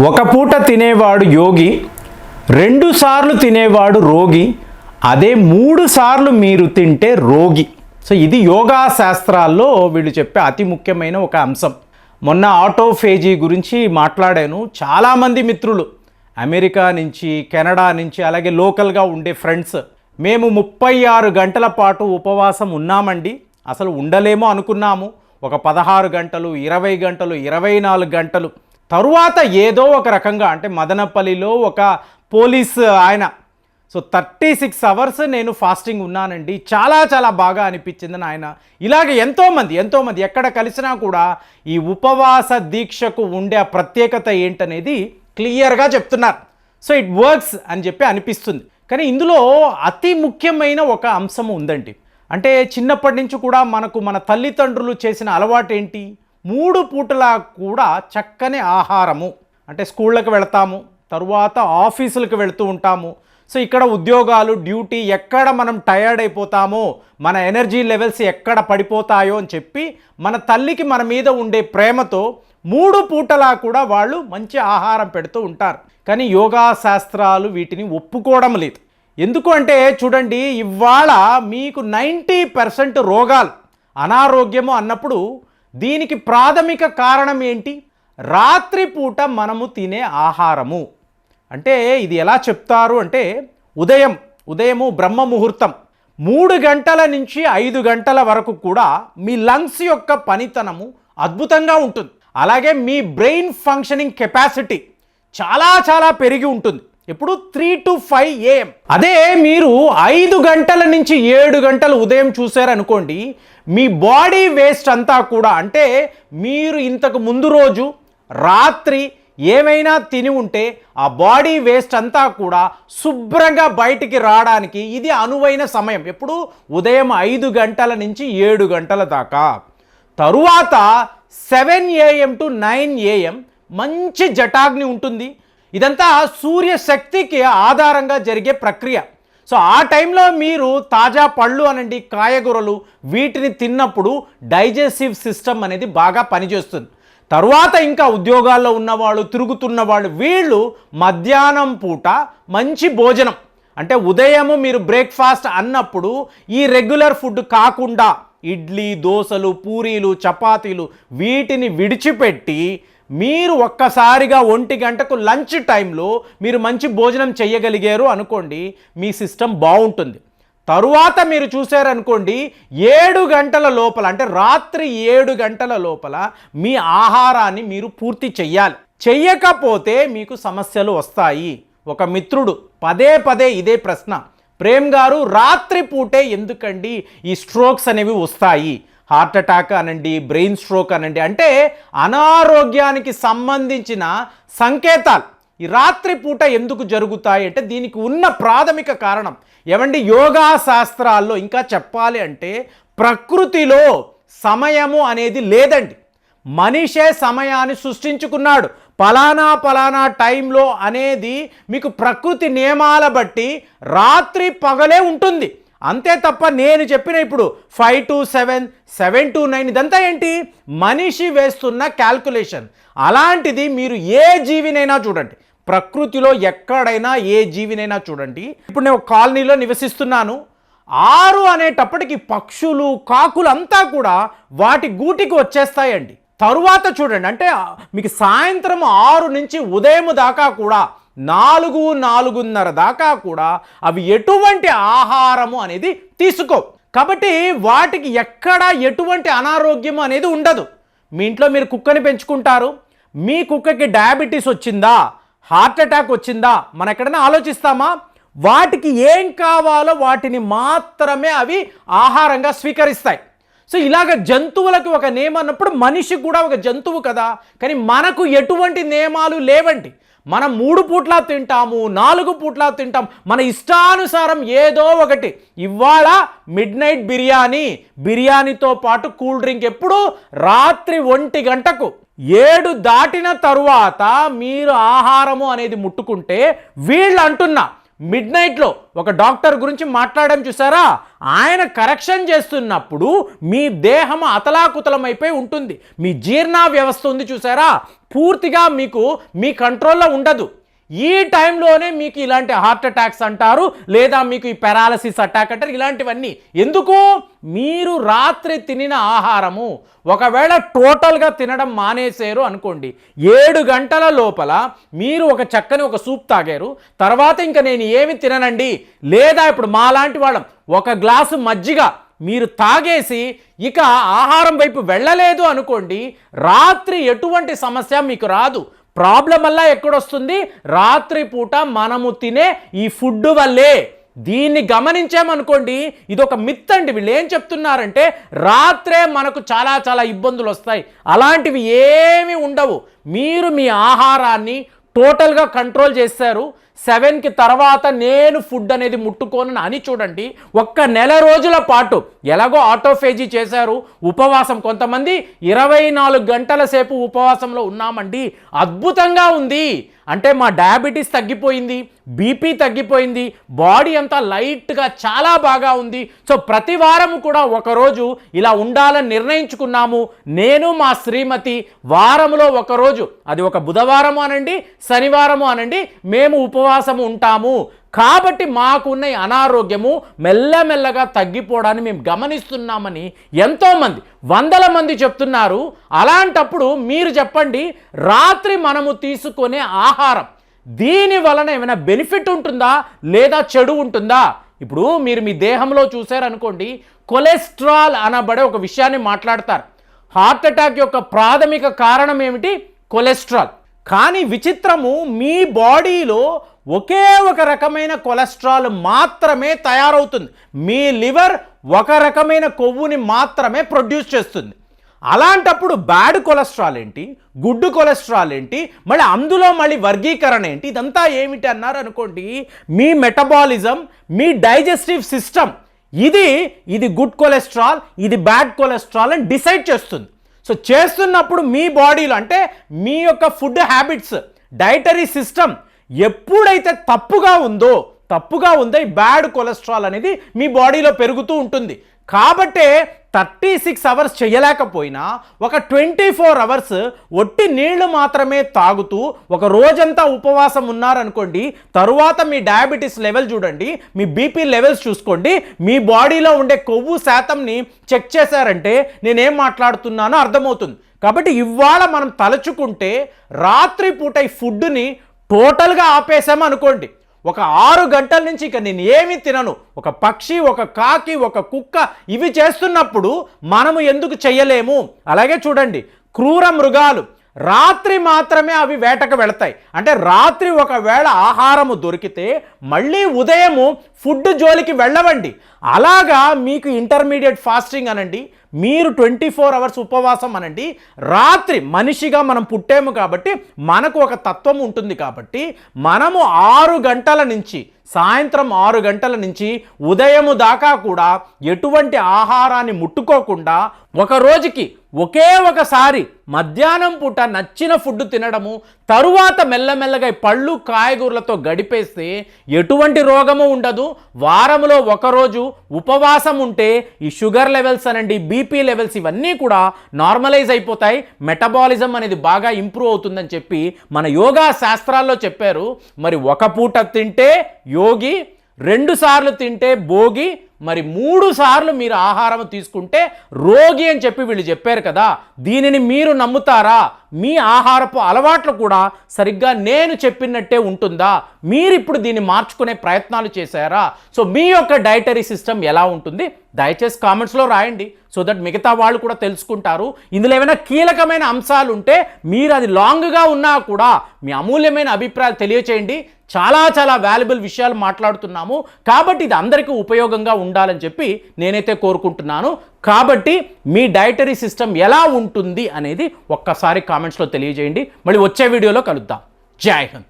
ఒక పూట తినేవాడు యోగి రెండు సార్లు తినేవాడు రోగి అదే మూడు సార్లు మీరు తింటే రోగి. సో ఇది యోగా శాస్త్రాల్లో వీళ్ళు చెప్పే అతి ముఖ్యమైన ఒక అంశం. మొన్న ఆటోఫేజీ గురించి మాట్లాడాను. చాలామంది మిత్రులు అమెరికా నుంచి కెనడా నుంచి అలాగే లోకల్గా ఉండే ఫ్రెండ్స్ మేము ముప్పై ఆరు గంటల పాటు ఉపవాసం ఉన్నామండి. అసలు ఉండలేమో అనుకున్నాము. ఒక పదహారు గంటలు ఇరవై గంటలు ఇరవై నాలుగు గంటలు తరువాత ఏదో ఒక రకంగా అంటే మదనపల్లిలో ఒక పోలీస్ ఆయన. సో థర్టీ సిక్స్ అవర్స్ నేను ఫాస్టింగ్ ఉన్నానండి. చాలా చాలా బాగా అనిపించిందని ఆయన ఇలాగ ఎంతోమంది ఎంతోమంది ఎక్కడ కలిసినా కూడా ఈ ఉపవాస దీక్షకు ఉండే ఆ ప్రత్యేకత ఏంటనేది క్లియర్గా చెప్తున్నారు. సో ఇట్ వర్క్స్ అని చెప్పి అనిపిస్తుంది. కానీ ఇందులో అతి ముఖ్యమైన ఒక అంశం ఉందండి. అంటే చిన్నప్పటి నుంచి కూడా మనకు మన తల్లిదండ్రులు చేసిన అలవాటు ఏంటి మూడు పూటలా కూడా చక్కని ఆహారము. అంటే స్కూళ్ళకి వెళ్తాము తరువాత ఆఫీసులకు వెళ్తూ ఉంటాము. సో ఇక్కడ ఉద్యోగాలు డ్యూటీ ఎక్కడ మనం టయర్డ్ అయిపోతామో మన ఎనర్జీ లెవెల్స్ ఎక్కడ పడిపోతాయో అని చెప్పి మన తల్లికి మన మీద ఉండే ప్రేమతో మూడు పూటలా కూడా వాళ్ళు మంచి ఆహారం పెడుతూ ఉంటారు. కానీ యోగా శాస్త్రాలు వీటిని ఒప్పుకోవడం లేదు. ఎందుకు అంటే చూడండి ఇవాళ మీకు నైంటీ పర్సెంట్ రోగాలు అనారోగ్యము అన్నప్పుడు దీనికి ప్రాథమిక కారణం ఏంటి? రాత్రిపూట మనము తినే ఆహారము. అంటే ఇది ఎలా చెప్తారు అంటే ఉదయం ఉదయము బ్రహ్మ ముహూర్తం. మూడు గంటల నుంచి ఐదు గంటల వరకు కూడా మీ లంగ్స్ యొక్క పనితనము అద్భుతంగా ఉంటుంది. అలాగే మీ బ్రెయిన్ ఫంక్షనింగ్ కెపాసిటీ చాలా చాలా పెరిగి ఉంటుంది. ఇప్పుడు త్రీ టు ఫైవ్ ఏఎం. అదే మీరు ఐదు గంటల నుంచి ఏడు గంటలు ఉదయం చూశారనుకోండి మీ బాడీ వేస్ట్ అంతా కూడా అంటే మీరు ఇంతకు ముందు రోజు రాత్రి ఏమైనా తిని ఉంటే ఆ బాడీ వేస్ట్ అంతా కూడా శుభ్రంగా బయటికి రావడానికి ఇది అనువైన సమయం. ఎప్పుడు? ఉదయం ఐదు గంటల నుంచి ఏడు గంటల దాకా. తరువాత seven AM to nine AM మంచి జటాగ్ని ఉంటుంది. ఇదంతా సూర్యశక్తికి ఆధారంగా జరిగే ప్రక్రియ. సో ఆ టైంలో మీరు తాజా పళ్ళు అనండి కాయగూరలు వీటిని తిన్నప్పుడు డైజెస్టివ్ సిస్టమ్ అనేది బాగా పనిచేస్తుంది. తరువాత ఇంకా ఉద్యోగాల్లో ఉన్నవాళ్ళు తిరుగుతున్న వాళ్ళు వీళ్ళు మధ్యాహ్నం పూట మంచి భోజనం. అంటే ఉదయము మీరు బ్రేక్ఫాస్ట్ అన్నప్పుడు ఈ రెగ్యులర్ ఫుడ్ కాకుండా ఇడ్లీ దోశలు పూరీలు చపాతీలు వీటిని విడిచిపెట్టి మీరు ఒక్కసారిగా ఒంటి గంటకు లంచ్ టైంలో మీరు మంచి భోజనం చేయగలిగారు అనుకోండి మీ సిస్టమ్ బాగుంటుంది. తరువాత మీరు చూశారనుకోండి ఏడు గంటల లోపల అంటే రాత్రి ఏడు గంటల లోపల మీ ఆహారాన్ని మీరు పూర్తి చెయ్యాలి. చెయ్యకపోతే మీకు సమస్యలు వస్తాయి. ఒక మిత్రుడు పదే పదే ఇదే ప్రశ్న. ప్రేమ్ గారు రాత్రి పూటే ఎందుకండి ఈ స్ట్రోక్స్ అనేవి వస్తాయి? హార్ట్ అటాక్ అనండి బ్రెయిన్ స్ట్రోక్ అనండి. అంటే అనారోగ్యానికి సంబంధించిన సంకేతాలు ఈ రాత్రి పూట ఎందుకు జరుగుతాయి అంటే దీనికి ఉన్న ప్రాథమిక కారణం. ఏమండి? యోగా శాస్త్రాల్లో ఇంకా చెప్పాలి అంటే ప్రకృతిలో సమయము అనేది లేదండి. మనిషే సమయాన్ని సృష్టించుకున్నాడు. పలానా పలానా టైంలో అనేది మీకు ప్రకృతి నియమాల బట్టి రాత్రి పగలే ఉంటుంది. అంతే తప్ప నేను చెప్పిన ఇప్పుడు five to seven seven to nine ఇదంతా ఏంటి? మనిషి వేస్తున్న క్యాల్కులేషన్ అలాంటిది మీరు ఏ జీవినైనా చూడండి. ప్రకృతిలో ఎక్కడైనా ఏ జీవినైనా చూడండి. ఇప్పుడు నేను కాలనీలో నివసిస్తున్నాను. ఆరు అనేటప్పటికి పక్షులు కాకులు అంతా కూడా వాటి గూటికి వచ్చేస్తాయండి. తరువాత చూడండి. అంటే మీకు సాయంత్రం ఆరు నుంచి ఉదయం దాకా కూడా నాలుగు నాలుగున్నర దాకా కూడా అవి ఎటువంటి ఆహారము అనేది తీసుకో కాబట్టి వాటికి ఎక్కడ ఎటువంటి అనారోగ్యం అనేది ఉండదు. మీ ఇంట్లో మీరు కుక్కని పెంచుకుంటారు. మీ కుక్కకి డయాబెటీస్ వచ్చిందా? హార్ట్ అటాక్ వచ్చిందా? మనం ఎక్కడైనా ఆలోచిస్తామా? వాటికి ఏం కావాలో వాటిని మాత్రమే అవి ఆహారంగా స్వీకరిస్తాయి. సో ఇలాగ జంతువులకు ఒక నియమం అన్నప్పుడు మనిషి కూడా ఒక జంతువు కదా. కానీ మనకు ఎటువంటి నియమాలు లేవండి. మనం మూడు పూట్ల తింటాము నాలుగు పూట్ల తింటాం. మన ఇష్టానుసారం ఏదో ఒకటి. ఇవాళ మిడ్ నైట్ బిర్యానీ. బిర్యానీతో పాటు కూల్ డ్రింక్ ఎప్పుడు? రాత్రి ఒంటి గంటకు. ఏడు దాటిన తరువాత మీరు ఆహారము అనేది ముట్టుకుంటే వీళ్ళు అంటున్నా మిడ్ నైట్లో ఒక డాక్టర్ గురించి మాట్లాడడం చూసారా? ఆయన కరెక్షన్ చేస్తున్నప్పుడు మీ దేహం అతలాకుతలమైపోయి ఉంటుంది. మీ జీర్ణ వ్యవస్థ ఉంది చూసారా? పూర్తిగా మీకు మీ కంట్రోల్లో ఉండదు. ఈ టైంలోనే మీకు ఇలాంటి హార్ట్ అటాక్స్ అంటారు లేదా మీకు ఈ పెరాలసిస్ అటాక్ అంటారు ఇలాంటివన్నీ. ఎందుకు? మీరు రాత్రి తినిన ఆహారము ఒకవేళ టోటల్గా తినడం మానేసారు అనుకోండి ఏడు గంటల లోపల మీరు ఒక చక్కని ఒక సూప్ తాగారు తర్వాత ఇంకా నేను ఏమి తిననండి లేదా ఇప్పుడు మాలాంటి వాళ్ళం ఒక గ్లాసు మజ్జిగ మీరు తాగేసి ఇక ఆహారం వైపు వెళ్ళలేదు అనుకోండి రాత్రి ఎటువంటి సమస్య మీకు రాదు. ప్రాబ్లం వల్ల ఎక్కడొస్తుంది? రాత్రిపూట మనము తినే ఈ ఫుడ్ వల్లే. దీన్ని గమనించామనుకోండి ఇది ఒక మిత్ అండి వీళ్ళు ఏం చెప్తున్నారంటే రాత్రే మనకు చాలా చాలా ఇబ్బందులు వస్తాయి అలాంటివి ఏమీ ఉండవు. మీరు మీ ఆహారాన్ని టోటల్గా కంట్రోల్ చేస్తారు. సెవెన్కి తర్వాత నేను ఫుడ్ అనేది ముట్టుకోను అని చూడండి. ఒక్క నెల రోజుల పాటు ఎలాగో ఆటోఫేజీ చేశారు ఉపవాసం కొంతమంది. ఇరవై నాలుగు గంటల సేపు ఉపవాసంలో ఉన్నామండి. అద్భుతంగా ఉంది. అంటే మా డయాబెటీస్ తగ్గిపోయింది బీపీ తగ్గిపోయింది బాడీ అంతా లైట్గా చాలా బాగా ఉంది. సో ప్రతి వారం కూడా ఒకరోజు ఇలా ఉండాలని నిర్ణయించుకున్నాము. నేను మా శ్రీమతి వారంలో ఒకరోజు అది ఒక బుధవారము అనండి శనివారము అనండి మేము ఉపవాసము ఉంటాము. కాబట్టి మాకున్న అనారోగ్యము మెల్లమెల్లగా తగ్గిపోవడాన్ని మేము గమనిస్తున్నామని ఎంతోమంది వందల మంది చెప్తున్నారు. అలాంటప్పుడు మీరు చెప్పండి రాత్రి మనము తీసుకునే ఆహారం దీని వలన ఏమైనా బెనిఫిట్ ఉంటుందా లేదా చెడు ఉంటుందా? ఇప్పుడు మీరు మీ దేహంలో చూశారనుకోండి కొలెస్ట్రాల్ అనబడే ఒక విషయాన్ని మాట్లాడతారు. హార్ట్ అటాక్ యొక్క ప్రాథమిక కారణం ఏమిటి? కొలెస్ట్రాల్. కానీ విచిత్రము మీ బాడీలో ఒకే ఒక రకమైన కొలెస్ట్రాల్ మాత్రమే తయారవుతుంది. మీ లివర్ ఒక రకమైన కొవ్వుని మాత్రమే ప్రొడ్యూస్ చేస్తుంది. అలాంటప్పుడు బ్యాడ్ కొలెస్ట్రాల్ ఏంటి? గుడ్ కొలెస్ట్రాల్ ఏంటి? మళ్ళీ అందులో మళ్ళీ వర్గీకరణ ఏంటి? ఇదంతా ఏమిటి అన్నారు అనుకోండి మీ మెటబాలిజం మీ డైజెస్టివ్ సిస్టమ్ ఇది ఇది గుడ్ కొలెస్ట్రాల్ ఇది బ్యాడ్ కొలెస్ట్రాల్ అని డిసైడ్ చేస్తుంది. సో చేస్తున్నప్పుడు మీ బాడీలో అంటే మీ యొక్క ఫుడ్ హ్యాబిట్స్ డైటరీ సిస్టమ్ ఎప్పుడైతే తప్పుగా ఉందో తప్పుగా ఉందో ఈ బ్యాడ్ కొలెస్ట్రాల్ అనేది మీ బాడీలో పెరుగుతూ ఉంటుంది. కాబట్టే థర్టీ సిక్స్ అవర్స్ చేయలేకపోయినా ఒక ట్వంటీ ఫోర్ అవర్స్ ఒట్టి నీళ్ళు మాత్రమే తాగుతూ ఒక రోజంతా ఉపవాసం ఉన్నారనుకోండి తరువాత మీ డయాబెటీస్ లెవెల్ చూడండి మీ బీపీ లెవెల్స్ చూసుకోండి మీ బాడీలో ఉండే కొవ్వు శాతంని చెక్ చేశారంటే నేనేం మాట్లాడుతున్నానో అర్థమవుతుంది. కాబట్టి ఇవాళ మనం తలుచుకుంటే రాత్రిపూట ఈ ఫుడ్ని టోటల్గా ఆపేసాము అనుకోండి. ఒక ఆరు గంటల నుంచి ఇక నేను ఏమి తినను. ఒక పక్షి ఒక కాకి ఒక కుక్క ఇవి చేస్తున్నప్పుడు మనము ఎందుకు చెయ్యలేము? అలాగే చూడండి. క్రూర మృగాలు రాత్రి మాత్రమే అవి వేటకు వెళతాయి. అంటే రాత్రి ఒకవేళ ఆహారము దొరికితే మళ్ళీ ఉదయము ఫుడ్ జోలికి వెళ్ళవండి. అలాగా మీకు ఇంటర్మీడియట్ ఫాస్టింగ్ అనండి. మీరు ట్వంటీ ఫోర్ అవర్స్ ఉపవాసం అనండి రాత్రి మనిషిగా మనం పుట్టాము కాబట్టి మనకు ఒక తత్వం ఉంటుంది కాబట్టి మనము ఆరు గంటల నుంచి సాయంత్రం ఆరు గంటల నుంచి ఉదయము దాకా కూడా ఎటువంటి ఆహారాన్ని ముట్టుకోకుండా ఒక రోజుకి ఒకే ఒకసారి మధ్యాహ్నం పూట నచ్చిన ఫుడ్ తినడము తరువాత మెల్లమెల్లగా పళ్ళు కాయగూరలతో గడిపేస్తే ఎటువంటి రోగము ఉండదు. వారములో ఒకరోజు ఉపవాసం ఉంటే ఈ షుగర్ లెవెల్స్ అనండి బీపీ లెవెల్స్ ఇవన్నీ కూడా నార్మలైజ్ అయిపోతాయి. మెటబాలిజం అనేది బాగా ఇంప్రూవ్ అవుతుందని చెప్పి మన యోగా శాస్త్రాల్లో చెప్పారు. మరి ఒక పూట తింటే యోగి రెండు సార్లు తింటే భోగి మరి మూడు సార్లు మీరు ఆహారం తీసుకుంటే రోగి అని చెప్పి వీళ్ళు చెప్పారు కదా. దీనిని మీరు నమ్ముతారా? మీ ఆహారపు అలవాట్లు కూడా సరిగ్గా నేను చెప్పినట్టే ఉంటుందా? మీరు ఇప్పుడు దీన్ని మార్చుకునే ప్రయత్నాలు చేశారా? సో మీ యొక్క డైటరీ సిస్టమ్ ఎలా ఉంటుంది? దయచేసి కామెంట్స్లో రాయండి. సో దట్ మిగతా వాళ్ళు కూడా తెలుసుకుంటారు. ఇందులో ఏమైనా కీలకమైన అంశాలు ఉంటే మీరు అది లాంగ్గా ఉన్నా కూడా మీ అమూల్యమైన అభిప్రాయాలు తెలియచేయండి. చాలా చాలా వాల్యుబుల్ విషయాలు మాట్లాడుతున్నాము. కాబట్టి ఇది అందరికీ ఉపయోగంగా ఉండాలని చెప్పి నేనైతే కోరుకుంటున్నాను. కాబట్టి మీ డైటరీ సిస్టమ్ ఎలా ఉంటుంది అనేది ఒక్కసారి కామెంట్స్లో తెలియజేయండి. మళ్ళీ వచ్చే వీడియోలో కలుద్దాం. జై హింద్.